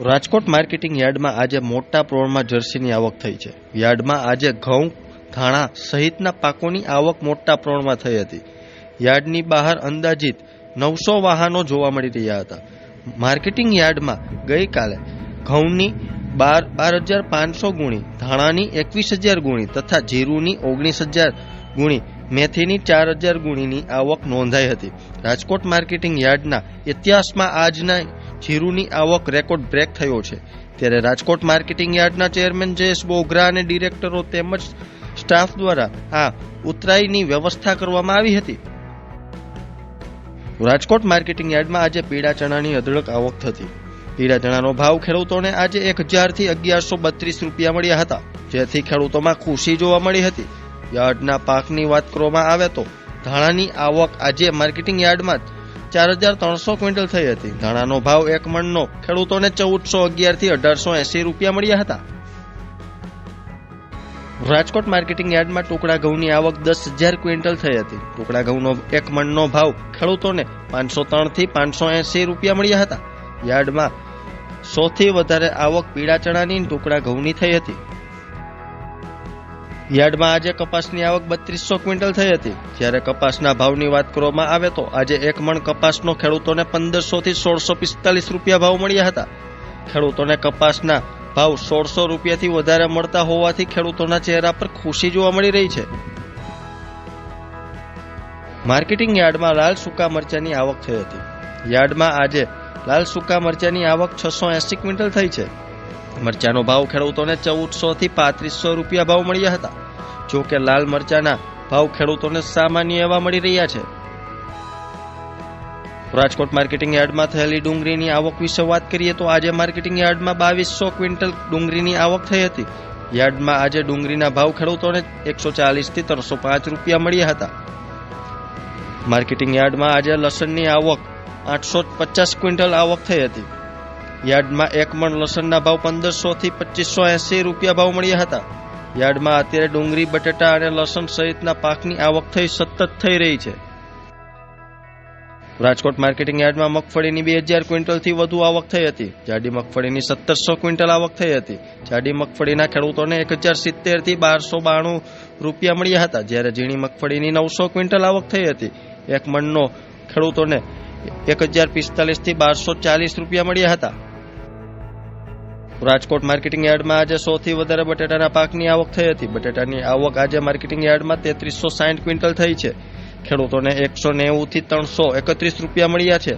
Rajkot marketing યાર્ડમાં આજે મોટા પ્રમાણમાં જર્સીની આવક થઈ છે. યાર્ડમાં આજે ઘઉં, ધાણા સહિતના પાકોની આવક મોટા પ્રમાણમાં થઈ હતી. યાર્ડની બહાર અંદાજિત નવસો વાહનો જોવા મળી રહ્યા હતા. માર્કેટિંગ યાર્ડમાં ગઈકાલે ઘઉંની બાર બાર હજાર પાંચસો ગુણી, ધાણાની એકવીસ હજાર ગુણી તથા જીરુની ઓગણીસ હજાર ગુણી, મેથીની ચાર હજાર ગુણીની આવક નોંધાઈ હતી. રાજકોટ માર્કેટિંગ યાર્ડના ઇતિહાસમાં આજના જીરુની આવક રેકોર્ડ બ્રેક થયો છે. ત્યારે રાજકોટ માર્કેટિંગ યાર્ડના ચેરમેન જયેશ બોગરા અને ડિરેક્ટરો તેમજ સ્ટાફ દ્વારા આ ઉતરાઈની વ્યવસ્થા કરવામાં આવી હતી. રાજકોટ માર્કેટિંગ યાર્ડમાં આજે પીળા ચણાની અઢળક આવક થતી. પીળા ચણાનો ભાવ ખેડૂતોને આજે એક હજારથી અગિયારસો બત્રીસ રૂપિયા મળ્યા હતા. જેથી ખેડૂતોમાં ખુશી જોવા મળી હતી. યાર્ડના પાકની વાત કરવામાં આવે તો ધાણાની આવક આજે માર્કેટિંગ યાર્ડમાં ચાર હજાર ત્રણસો ક્વિન્ટલ થઈ હતી. ધાણાનો ભાવ એક મણનો. ખેડૂતોને ચૌદસો અગિયારથી અઢારસો એસી રૂપિયા મળ્યા હતા. રાજકોટ માર્કેટિંગ યાર્ડમાં ટુકડા ઘઉંની આવક દસ હજાર ક્વિન્ટલ થઈ હતી. ટુકડા ઘઉંનો એક મણનો ભાવ ખેડૂતોને પાંચસો ત્રણથી પાંચસો એસી રૂપિયા મળ્યા હતા. યાર્ડમાં સૌથી વધારે આવક પીળા ચણાની ટુકડા ઘઉંની થઈ હતી. યાર્ડમાં આજે કપાસની આવક બત્રીસો ક્વિન્ટલ થઈ હતી. જ્યારે કપાસના ભાવની વાત કરવામાં આવે તો આજે એક મણ કપાસનો ખેડૂતોને પંદરસો થી સોળસો પિસ્તાલીસ રૂપિયા ભાવ મળ્યા હતા. ખેડૂતોને કપાસના ભાવ સોળસો રૂપિયાથી વધારે મળતા હોવાથી ખેડૂતોના ચહેરા પર ખુશી જોવા મળી રહી છે. માર્કેટિંગ યાર્ડમાં લાલ સૂકા મરચાની આવક થઈ હતી. યાર્ડમાં આજે લાલ સૂકા મરચાની આવક છસો એસી ક્વિન્ટલ થઈ છે. મરચાનો ભાવ ખેડૂતોને ચૌદસો થી પાંત્રીસો રૂપિયા ભાવ મળ્યા હતા. જો કે લાલ મરચાના ભાવ ખેડૂતોને સામાન્ય એવા મળી રહ્યા છે. રાજકોટ માર્કેટિંગ યાર્ડમાં થયેલી ડુંગળીની આવક વિશે વાત કરીએ તો આજે માર્કેટિંગ યાર્ડમાં બાવીસો ક્વિન્ટલ ડુંગળીની આવક થઈ હતી. યાર્ડમાં આજે ડુંગળીના ભાવ ખેડૂતોને એકસો ચાલીસથી ત્રણસો પાંચ રૂપિયા મળ્યા હતા. માર્કેટિંગ યાર્ડમાં આજે લસણની આવક આઠસો પચાસ ક્વિન્ટલ આવક થઈ હતી. યાર્ડમાં એક મણ લસણના ભાવ પંદરસો થી પચીસો એસી રૂપિયા ભાવ મળ્યા હતા. યાર્ડમાં અત્યારે ડુંગળી, બટેટા અને લસણ સહિતના પાકની આવક થઈ સતત થઈ રહી છે. રાજકોટ માર્કેટિંગ યાર્ડમાં મગફળીની બે હજાર ક્વિન્ટલથી વધુ આવક થઈ હતી. જાડી મગફળીની સત્તરસો ક્વિન્ટલ આવક થઈ હતી. જાડી મગફળીના ખેડૂતોને એક હજાર સિત્તેરથી બારસો બાણું રૂપિયા મળ્યા હતા, જ્યારે ઝીણી મગફળીની નવસો ક્વિન્ટલ આવક થઈ હતી. એક મણનો ખેડૂતોને એક હજાર પિસ્તાલીસથી બારસો ચાલીસ રૂપિયા મળ્યા હતા. રાજકોટ માર્કેટિંગ યાર્ડમાં આજે સૌથી વધારે બટેટાના પાકની આવક થઈ હતી. બટેટાની આવક આજે માર્કેટિંગ યાર્ડમાં તેત્રીસો સાઠ ક્વિન્ટલ થઈ છે. ખેડૂતોને એકસો નેવું થી ત્રણસો એકત્રીસ રૂપિયા મળ્યા છે.